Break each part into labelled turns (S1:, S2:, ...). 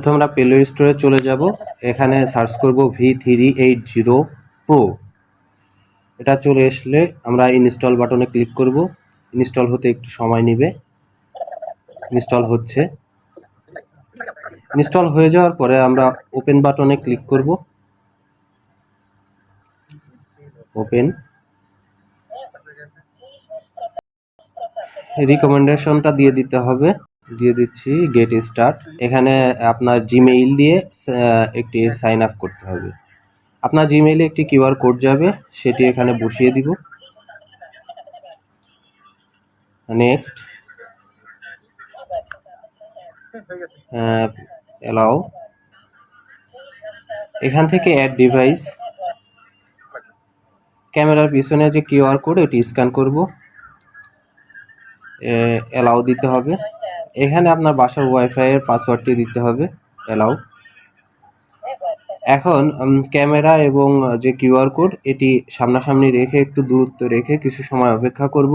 S1: প্রথমে আমরা প্লে স্টোরে চলে যাব। এখানে সার্চ করব V three eight zero pro এটা চলে আসলে আমরা ইনস্টল বাটনে ক্লিক করব। ইনস্টল হতে একটু সময় নেবে। ইনস্টল হচ্ছে। ইনস্টল হয়ে যাওয়ার পরে আমরা ওপেন বাটনে ক্লিক করব। ওপেন রিকমেন্ডেশনটা দিয়ে দিতে হবে। দিয়ে দিচ্ছি গেট স্টার্ট এখানে আপনার জিমেইল দিয়ে একটি সাইন আপ করতে হবে। আপনার জিমেইলে একটি কিউআর কোড যাবে, সেটি এখানে বসিয়ে দিব। নেক্সট এলাও এখান থেকে অ্যাড ডিভাইস ক্যামেরার পিছনে যে কিউআর কোড এটি স্ক্যান করব। এলাও দিতে হবে। এখানে আপনার বাসার ওয়াইফাই এর পাসওয়ার্ডটি দিতে হবে এলাও এখন ক্যামেরা এবং যে কিউআর কোড এটি সামনাসামনি রেখে একটু দূরত্ব রেখে কিছু সময় অপেক্ষা করব।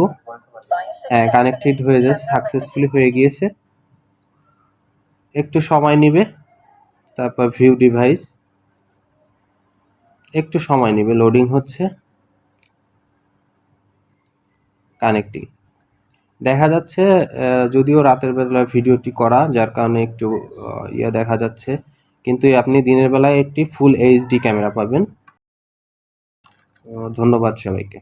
S1: হ্যাঁ কানেক্টেড হয়ে যাচ্ছে সাকসেসফুলি হয়ে গিয়েছে। একটু সময় নেবে, তারপর ভিউ ডিভাইস একটু সময় নেবে লোডিং হচ্ছে। কানেক্টিং দেখা যাচ্ছে যদিও রাতের বেলা ভিডিওটি করা, যার কারণে একটু ইয়ে দেখা যাচ্ছে। কিন্তু আপনি দিনের বেলায় একটি ফুল এইচডি ক্যামেরা পাবেন। ধন্যবাদ সবাইকে।